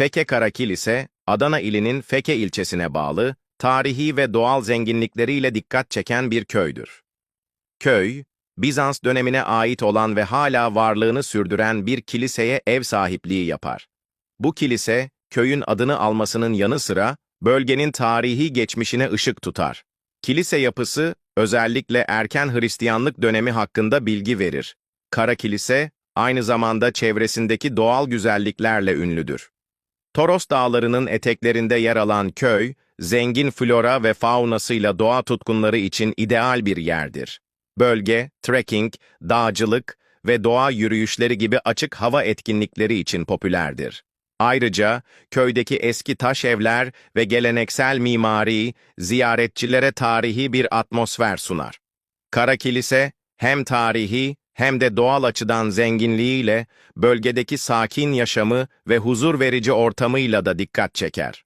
Feke Karakil ise Adana ilinin Feke ilçesine bağlı, tarihi ve doğal zenginlikleriyle dikkat çeken bir köydür. Köy, Bizans dönemine ait olan ve hala varlığını sürdüren bir kiliseye ev sahipliği yapar. Bu kilise, köyün adını almasının yanı sıra bölgenin tarihi geçmişine ışık tutar. Kilise yapısı, özellikle erken Hristiyanlık dönemi hakkında bilgi verir. Kara Kilise, aynı zamanda çevresindeki doğal güzelliklerle ünlüdür. Toros Dağları'nın eteklerinde yer alan köy, zengin flora ve faunasıyla doğa tutkunları için ideal bir yerdir. Bölge, trekking, dağcılık ve doğa yürüyüşleri gibi açık hava etkinlikleri için popülerdir. Ayrıca köydeki eski taş evler ve geleneksel mimari ziyaretçilere tarihi bir atmosfer sunar. Kara Kilise hem tarihi hem de doğal açıdan zenginliğiyle bölgedeki sakin yaşamı ve huzur verici ortamıyla da dikkat çeker.